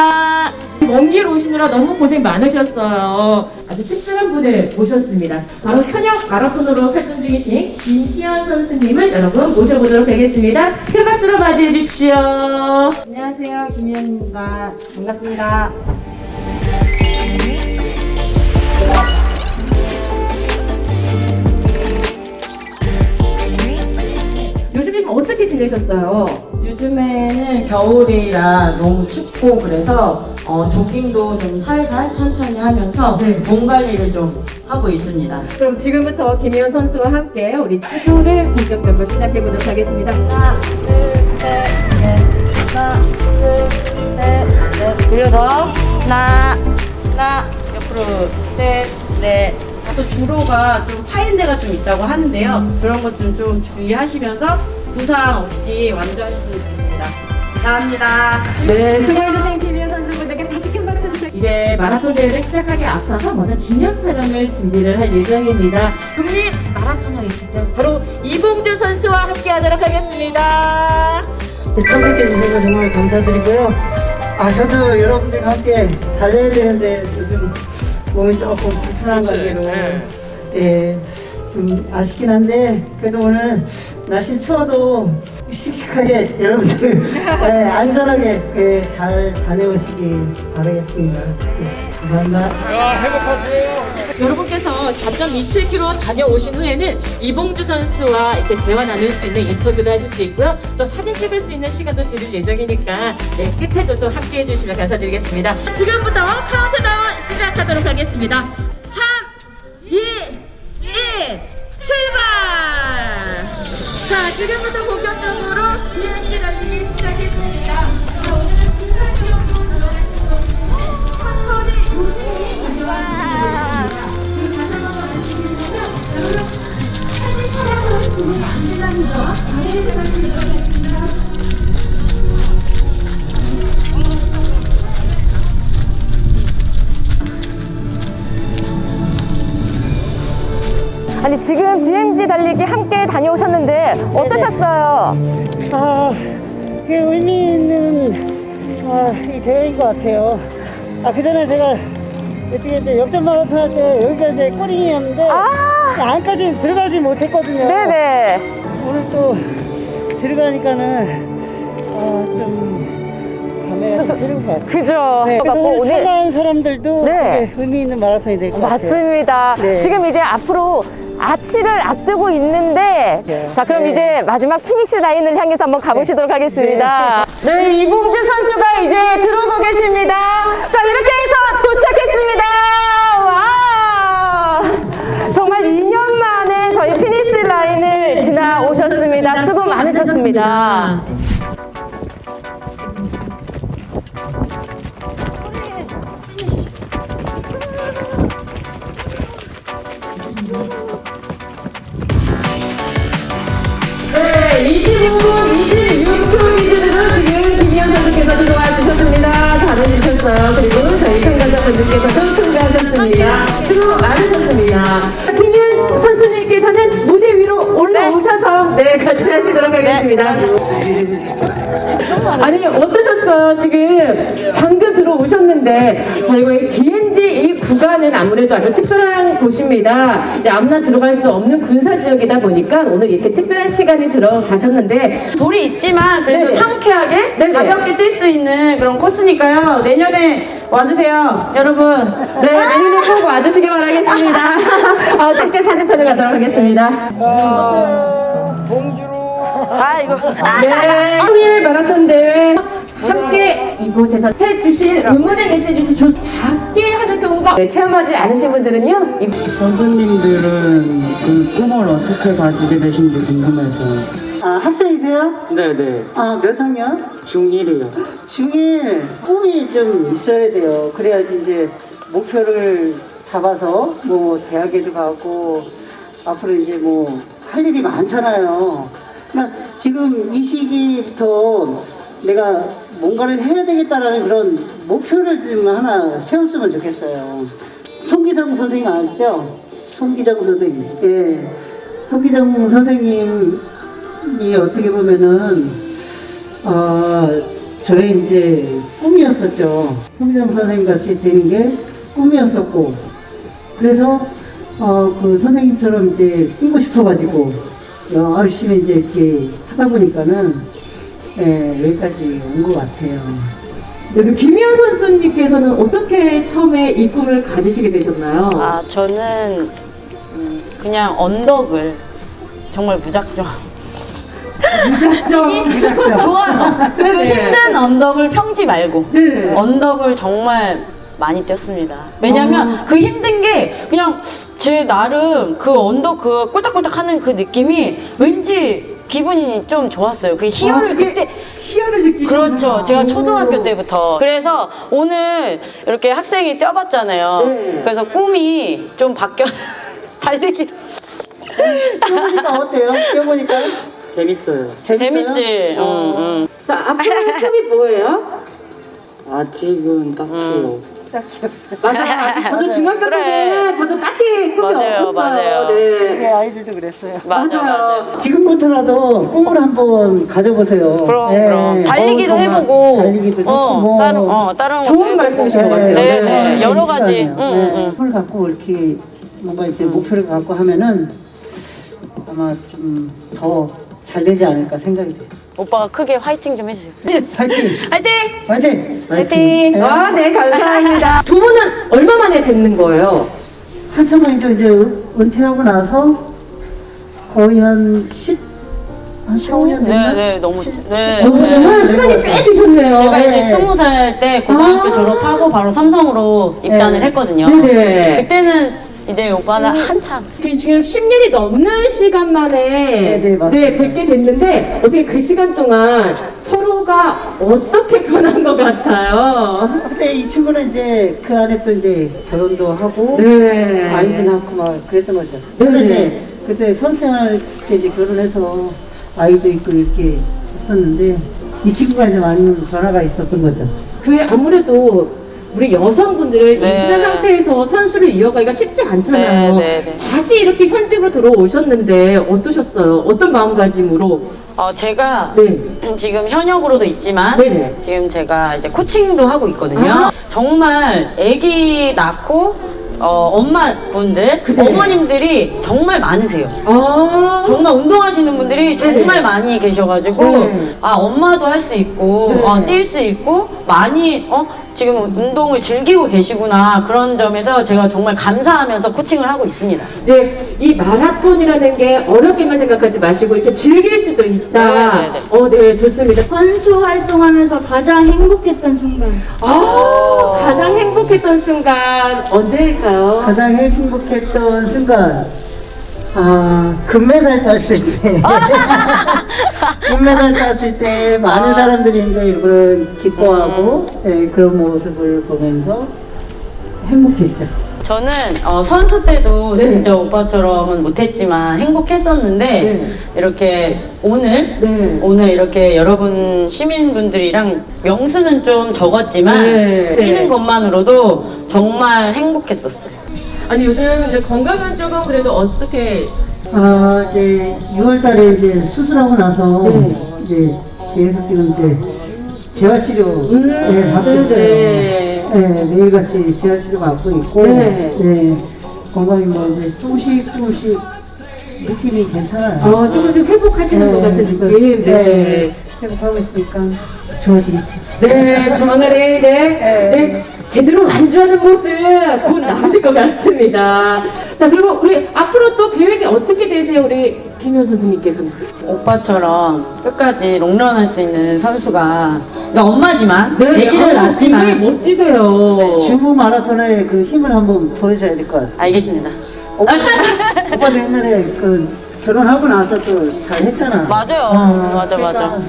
반갑습니다. 먼 길 오시느라 너무 고생 많으셨어요. 아주 특별한 분을 모셨습니다. 바로 현역 마라톤으로 활동 중이신 김희연 선수님을 여러분 모셔보도록 하겠습니다. 큰 박수로 맞이해 주십시오. 안녕하세요. 김희연입니다. 반갑습니다. 요즘에 좀 어떻게 지내셨어요? 요즘에는 겨울이라 너무 춥고 그래서 어, 조깅도 좀 살살 천천히 하면서 네. 몸 관리를 좀 하고 있습니다. 그럼 지금부터 김희연 선수와 함께 우리 체조를 본격적으로 시작해 보도록 하겠습니다. 하나, 둘, 셋, 넷. 하나, 둘, 셋, 넷. 돌려서 하나, 하나, 옆으로 셋, 넷. 아, 또 주로가 좀 파인 데가 좀 있다고 하는데요. 그런 것 좀 좀 주의하시면서 부상 없이 완주하셨으면 좋겠습니다. 감사합니다. 네, 수고해주신 김희연 선수분들께 다시 큰 박수 부탁 이제 마라톤 대회를 시작하기 앞서서 먼저 기념 촬영을 준비를 할 예정입니다. 국립 마라토너이시죠? 바로 이봉주 선수와 함께 하도록 하겠습니다. 네, 참석해 주셔서 정말 감사드리고요. 아 저도 여러분들과 함께 달려야 되는데 요즘 몸이 조금 불편한 관계로 예, 좀 아쉽긴 한데 그래도 오늘 날씨 추워도 씩씩하게 여러분들 예, 안전하게 예, 잘 다녀오시기 바라겠습니다. 예, 감사합니다. 여러분께서 4.27km 다녀오신 후에는 이봉주 선수와 이렇게 대화 나눌 수 있는 인터뷰도 하실 수 있고요. 또 사진 찍을 수 있는 시간도 드릴 예정이니까 네, 끝에도 또 함께 해주시면 감사드리겠습니다. 지금부터 카운트다운 시작하도록 하겠습니다. 지금부터 본격적으 아니 지금 DMZ 달리기 함께 다녀오셨는데 어떠셨어요? 아, 그 의미 있는 아, 이 대회인 것 같아요. 아, 그 전에 제가 어떻게 이제 역전 마라톤 할 때 여기가 이제 꼬링이었는데 아, 안까지 들어가지 못했거든요. 네네. 오늘 또 들어가니까는 아, 좀 것 같아요. 그죠. 네, 그래서 갖고 오늘 오늘 참가한 사람들도 네. 되게 의미 있는 마라톤이 될 것 같아요. 맞습니다. 네. 지금 이제 앞으로 아치를 앞두고 있는데 네. 자 그럼 네. 이제 마지막 피니시 라인을 향해서 한번 가보시도록 하겠습니다. 네, 이봉주 선수가 이제 들어오고 계십니다. 자 이렇게 해서 도착했습니다. 와 정말 2년 만에 저희 피니시 라인을 지나오셨습니다. 수고 많으셨습니다. 25분 26초 기준으로 지금 김희연 선수께서 들어와 주셨습니다. 잘해주셨어요. 그리고 저희 참가자분들께서도 참가하셨습니다. 수고 많으셨습니다. 김희연 선수님께서는 무대 위로 올라오셔서 네, 같이 하시도록 하겠습니다. 아니 어떠셨어요? 지금 방금 들어오셨는데 저희가 이 구간은 아무래도 아주 특별한 곳입니다. 이제 아무나 들어갈 수 없는 군사 지역이다 보니까 오늘 이렇게 특별한 시간이 들어가셨는데 돌이 있지만 그래도 네네. 상쾌하게 네네. 가볍게 뛸 수 있는 그런 코스니까요. 내년에 와주세요, 여러분. 네 내년에 꼭 와주시기 바라겠습니다. 어, 함께 사진 촬영하도록 하겠습니다. 아 이거. 네, 통일 마라톤 대회 함께 이곳에서 해주신 응원의 메시지 좀 작게 하는 경우가 네, 체험하지 않으신 분들은요. 이 선생님들은 그 꿈을 어떻게 가지게 되신지 궁금해서. 아, 학생이세요? 네네. 아, 몇 학년? 중1이요. 중1 꿈이 좀 있어야 돼요. 그래야지 이제 목표를 잡아서 뭐 대학에도 가고 앞으로 이제 뭐 할 일이 많잖아요. 그러니까 지금 이 시기부터 내가 뭔가를 해야 되겠다라는 그런 목표를 좀 하나 세웠으면 좋겠어요. 송기정 선생님 알죠? 송기정 선생님. 예. 송기정 선생님이 어떻게 보면은 어, 저의 이제 꿈이었었죠. 송정 선생님 같이 되는 게 꿈이었었고, 그래서 어, 그 선생님처럼 이제 뛰고 싶어가지고 어, 열심히 이제 이렇게 하다 보니까는 예, 여기까지 온 것 같아요. 네, 우리 김희연 선수님께서는 어떻게 처음에 이 꿈을 가지시게 되셨나요? 아, 저는 음, 그냥 언덕을 정말 무작정 무작정. 좋아서 그 네네. 힘든 언덕을 평지 말고 네. 언덕을 정말 많이 뛰었습니다. 왜냐면 그 힘든 게 그냥 제 나름 그 언덕 그 꼴딱꼴딱 하는 그 느낌이 왠지 기분이 좀 좋았어요. 그 희열을 아, 그게 그때 희열을 느끼시는 그렇죠. 제가 초등학교 때부터. 그래서 오늘 이렇게 학생이 뛰어봤잖아요. 네. 그래서 꿈이 좀 바뀌어 달리기 뛰어보니까 어때요? 뛰어보니까 재밌어요. 재밌어요? 재밌지. 응, 응. 자, 앞으로의 꿈이 뭐예요? 아직은 딱히요. 맞아요. 아직 저도 중학교 그래. 때는 저도 딱히 꿈이 맞아요, 없었어요. 맞아요. 우리 네. 아이들도 그랬어요. 맞아, 맞아. 지금부터라도 꿈을 한번 가져보세요. 그럼, 예. 그럼. 달리기도 어, 정말 해보고. 달리기도 좋고, 어, 뭐. 다른, 어, 다른 것도 좋은 해보고. 말씀이신 것 같아요. 네, 네. 네. 여러 가지. 응, 네. 응, 응. 꿈을 갖고 이렇게 뭔가 이제 목표를 갖고 하면은 아마 좀 더 잘 되지 않을까 생각이 돼요. 오빠가 크게 화이팅 좀 해주세요. 파이팅! 화이팅! 파이팅! 파이팅! 네. 아, 네, 감사합니다. 두 분은 얼마 만에 뵙는 거예요? 한참 만이죠. 이제 은퇴하고 나서 거의 한 10, 한 15년 됐나? 네, 네, 너무. 네. 어, 정말 네, 시간이 네. 꽤 되셨네요. 제가 네. 이제 스무 살 때 고등학교 아. 졸업하고 바로 삼성으로 입단을 네. 했거든요. 네네. 그때는 이제 오빠는 한참. 그 지금 10년이 넘는 시간 만에 네, 네, 맞습니다. 뵙게 됐는데 어떻게 그 시간 동안 서로가 어떻게 변한 것 같아요? 근데 이 친구는 이제 그 안에 또 이제 결혼도 하고 네. 아이도 낳고 막 그랬던 거죠. 네, 근데 네. 이제 그때 선생할 때 이제 결혼해서 아이도 있고 이렇게 했었는데 이 친구가 이제 많은 변화가 있었던 거죠. 그 아무래도 우리 여성분들은 네. 임신한 상태에서 선수를 이어가기가 쉽지 않잖아요. 네, 네, 네. 다시 이렇게 현직으로 들어오셨는데 어떠셨어요? 어떤 마음가짐으로? 어, 제가 네. 지금 현역으로도 있지만 네네. 지금 제가 이제 코칭도 하고 있거든요. 아. 정말 아기 낳고 어, 엄마분들, 그래. 어머님들이 정말 많으세요. 아. 정말 운동하시는 분들이 정말 네네. 많이 계셔가지고 네. 아 엄마도 할 수 있고 네. 어, 뛸수 있고 많이 어 지금 운동을 즐기고 계시구나 그런 점에서 제가 정말 감사하면서 코칭을 하고 있습니다. 이제 이 마라톤이라는 게 어렵게만 생각하지 마시고 이렇게 즐길 수도 있다. 네, 네, 네. 어, 네, 좋습니다. 선수 활동하면서 가장 행복했던 순간. 아, 가장 행복했던 순간 언제일까요? 가장 행복했던 순간 아 금메달 땄을 때 금메달 땄을 때 많은 사람들이 이제 이걸 기뻐하고 예, 그런 모습을 보면서 행복했죠. 저는 어, 선수 때도 네. 진짜 오빠처럼은 못했지만 행복했었는데 네. 이렇게 오늘 네. 오늘 이렇게 여러분 시민분들이랑 명수는 좀 적었지만 네. 뛰는 것만으로도 정말 행복했었어요. 아니 요즘 이제 건강한 쪽은 그래도 어떻게 아 이제 6월달에 이제 수술하고 나서 네. 이제 계속 지금 이제 재활 치료 음, 예, 받고 네, 있어요. 네. 예, 매일같이 재활치료 받고 있고 네. 예, 건강이 뭐 이제 조금씩 조금씩 느낌이 괜찮아요. 어, 조금씩 회복하시는 것 같은 느낌. 네. 네. 회복하고 있으니까 좋아지겠죠. 네, 조만간에 이제 네, 제대로 완주하는 모습 곧 나오실 것 같습니다. 자, 그리고 우리 앞으로 또 계획이 어떻게 되세요, 우리 김현 선수님께서는? 오빠처럼 끝까지 롱런 할 수 있는 선수가 그러니까 엄마지만 아기를 아, 낳았지만 굉장히 멋지세요. 주부 마라톤의 그 힘을 한번 보여줘야 될 것 같아요. 알겠습니다. 오빠, 오빠도 옛날에 그 결혼하고 나서 또 잘 했잖아. 맞아요. 맞아, 맞아. 니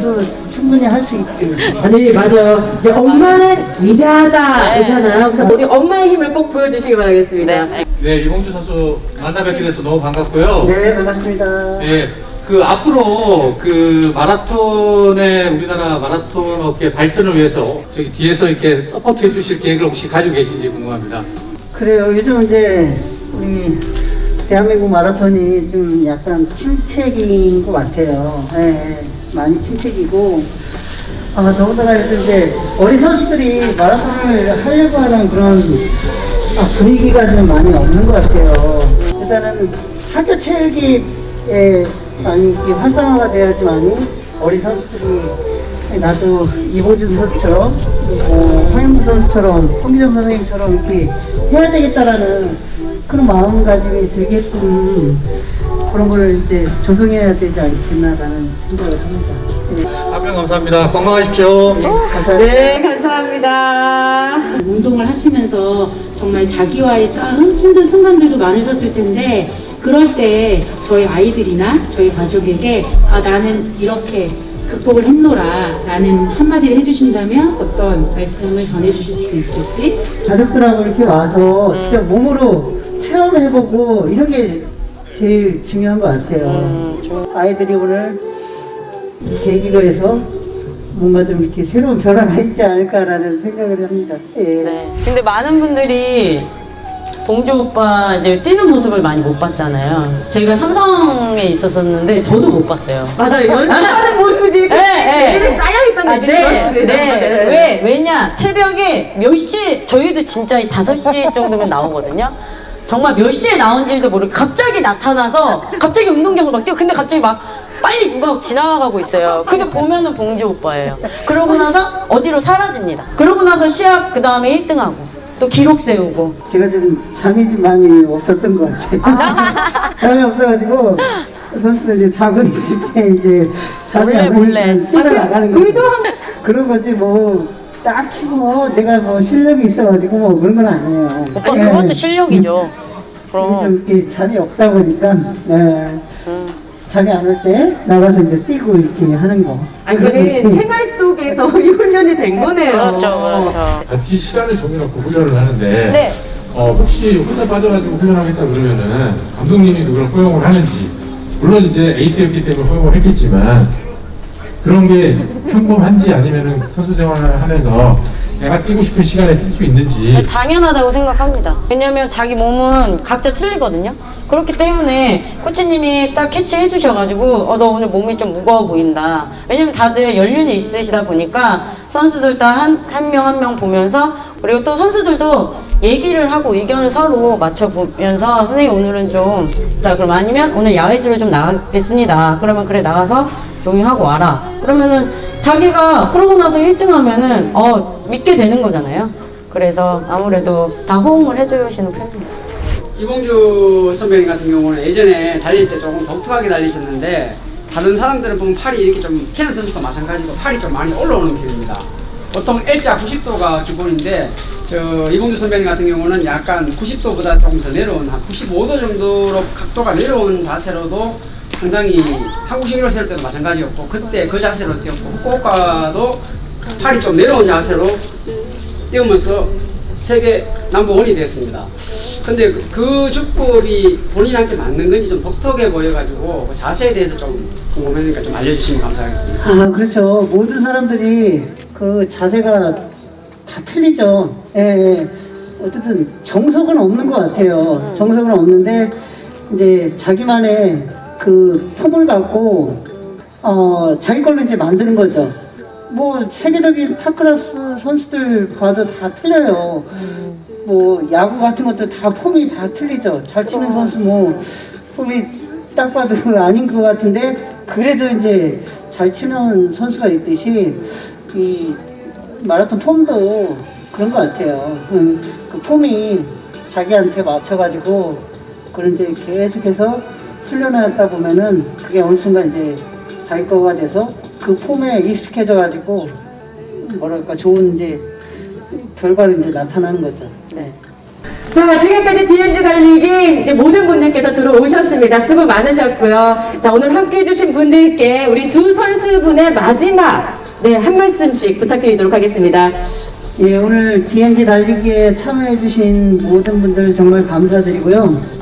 도 충분히 할 수 있지. 아니 맞아요. 이제 엄마는 위대하다 네. 그러잖아요. 그래서 우리 엄마의 힘을 꼭 보여주시기 바라겠습니다. 네. 네, 이봉주 선수 만나 뵙게 돼서 너무 반갑고요. 네, 반갑습니다. 예, 그 앞으로 그 마라톤의 우리나라 마라톤 업계 발전을 위해서 저기 뒤에서 이렇게 서포트 해주실 계획을 혹시 가지고 계신지 궁금합니다. 그래요. 요즘 이제 우리 대한민국 마라톤이 좀 약간 침체기인 것 같아요. 예, 예. 많이 침체기고 아, 더군다나 이제 어린 선수들이 마라톤을 하려고 하는 그런 아, 분위기가 좀 많이 없는 것 같아요. 일단은 학교 체육이 에, 많이 활성화가 돼야지만이 어린 선수들이 나도 이보준 선수처럼 어, 황현무 선수처럼 송기정 선생님처럼 이렇게 해야 되겠다라는 그런 마음가짐이 들게끔 그런 걸 이제 조성해야 되지 않겠나라는 생각을 합니다. 예, 답변 감사합니다. 건강하십시오. 감사합니다. 네, 감사합니다. 운동을 하시면서 정말 자기와의 싸움, 힘든 순간들도 많으셨을 텐데 그럴 때 저희 아이들이나 저희 가족에게 아 나는 이렇게 극복을 했노라 라는 한마디를 해주신다면 어떤 말씀을 전해주실 수 있을지 가족들하고 이렇게 와서 직접 몸으로 체험해보고 이런 게 제일 중요한 것 같아요. 아이들이 오늘 이 계기로 해서 뭔가 좀 이렇게 새로운 변화가 있지 않을까라는 생각을 합니다. 예. 네. 근데 많은 분들이 봉주 오빠 이제 뛰는 모습을 많이 못 봤잖아요. 저희가 삼성에 있었었는데 저도 못 봤어요. 맞아요. 연습하는 모습이 그 네, 내일에 쌓여있다는 아, 얘기 네, 들었습니다. 네. 왜? 왜냐? 새벽에 몇 시, 저희도 진짜 5시 정도면 나오거든요. 정말 몇 시에 나온지도 모르고 갑자기 나타나서 갑자기 운동장을 막 뛰어. 근데 갑자기 막 빨리 누가 지나가고 있어요. 근데 보면은 봉지 오빠예요. 그러고 나서 어디로 사라집니다. 그러고 나서 시합 그 다음에 1등하고 또 기록 세우고. 제가 좀 잠이 좀 많이 없었던 것 같아요. 잠이 없어가지고 선수들 이제 자고 있을 때 이제 잠이 몰래, 안 몰래. 오니까 뛰어 나가는 거죠. 의도한 그런 거지 뭐 딱히 뭐 내가 뭐 실력이 있어가지고 뭐 그런 건 아니에요. 오빠 예. 그것도 실력이죠. 그럼. 좀 이렇게 잠이 없다 보니까 예. 음. 잠이 안 올 때 나가서 이제 뛰고 이렇게 하는 거. 아, 그런 거지. 생활 속에서 이 훈련이 된 거네요. 그렇죠, 그렇죠. 같이 시간을 정해놓고 훈련을 하는데 네. 어, 혹시 혼자 빠져가지고 훈련하겠다 그러면은 감독님이 그걸 허용을 하는지 물론 이제 에이스였기 때문에 허용을 했겠지만 그런 게 평범한지 아니면은 선수 생활을 하면서 내가 뛰고 싶은 시간에 뛸 수 있는지 네, 당연하다고 생각합니다. 왜냐면 자기 몸은 각자 틀리거든요. 그렇기 때문에 코치님이 딱 캐치해 주셔가지고, 어, 너 오늘 몸이 좀 무거워 보인다. 왜냐면 다들 연륜이 있으시다 보니까 선수들 다 한, 한 명 한 명 보면서, 그리고 또 선수들도 얘기를 하고 의견을 서로 맞춰보면서, 선생님 오늘은 좀, 나 그럼 아니면 오늘 야외주를 좀 나가겠습니다. 그러면 그래, 나가서 조용하고 와라. 그러면은 자기가 그러고 나서 1등 하면은, 어, 믿게 되는 거잖아요. 그래서 아무래도 다 호응을 해주시는 편입니다. 이봉주 선배님 같은 경우는 예전에 달릴 때 조금 독특하게 달리셨는데 다른 사람들은 보면 팔이 이렇게 좀 캐는 선수도 마찬가지고 팔이 좀 많이 올라오는 편입니다. 보통 L자 90도가 기본인데 저 이봉주 선배님 같은 경우는 약간 90도보다 조금 더 내려온 한 95도 정도로 각도가 내려온 자세로도 상당히 한국 신기록 세울 때도 마찬가지였고 그때 그 자세로 뛰었고 후쿠오카도 팔이 좀 내려온 자세로 뛰면서 세계 넘버원이 됐습니다. 근데 그 주법이 본인한테 맞는 건지 좀 독특해 보여가지고 그 자세에 대해서 좀 궁금하니까 좀 알려주시면 감사하겠습니다. 아, 그렇죠. 모든 사람들이 그 자세가 다 틀리죠. 예, 예. 어쨌든 정석은 없는 것 같아요. 정석은 없는데, 이제 자기만의 그 폼을 갖고, 어, 자기 걸로 이제 만드는 거죠. 뭐, 세계적인 탑클래스 선수들 봐도 다 틀려요. 뭐, 야구 같은 것도 다 폼이 다 틀리죠. 잘 치는 선수 뭐, 폼이 딱 봐도 아닌 것 같은데, 그래도 이제 잘 치는 선수가 있듯이, 이 마라톤 폼도 그런 것 같아요. 음, 그 폼이 자기한테 맞춰가지고, 그런 이제 계속해서 훈련하다 보면은, 그게 어느 순간 이제 자기 거가 돼서 그 폼에 익숙해져가지고, 뭐랄까, 좋은 이제 결과로 이제 나타나는 거죠. 네. 자, 지금까지 DMG 달리기 이제 모든 분들께서 들어오셨습니다. 수고 많으셨고요. 자, 오늘 함께 해주신 분들께 우리 두 선수분의 마지막 네, 한 말씀씩 부탁드리도록 하겠습니다. 예, 오늘 DMG 달리기에 참여해주신 모든 분들 정말 감사드리고요.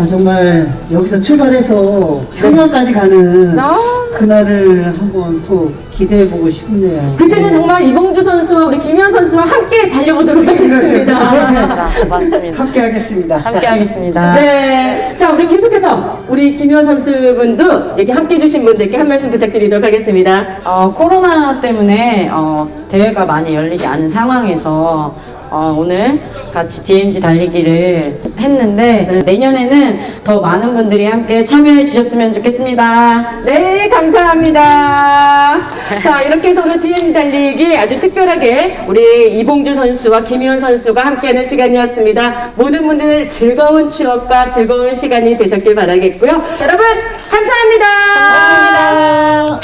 아, 정말 여기서 출발해서 평양까지 가는 아. 그날을 한번 또 기대해 보고 싶네요. 그때는 정말 이봉주 선수와 우리 김현 선수와 함께 달려보도록 하겠습니다. 맞습니다. 함께 하겠습니다. 함께 하겠습니다. 네. 자, 우리 계속해서 우리 김현 선수분도 여기 함께 해주신 분들께 한 말씀 부탁드리도록 하겠습니다. 어, 코로나 때문에 어, 대회가 많이 열리지 않은 상황에서 어, 오늘 같이 DMZ 달리기를 했는데 내년에는 더 많은 분들이 함께 참여해 주셨으면 좋겠습니다. 네, 감사합니다. 자, 이렇게 해서 오늘 DMZ 달리기 아주 특별하게 우리 이봉주 선수와 김희원 선수가 함께하는 시간이었습니다. 모든 분들 즐거운 추억과 즐거운 시간이 되셨길 바라겠고요. 여러분, 감사합니다. 감사합니다.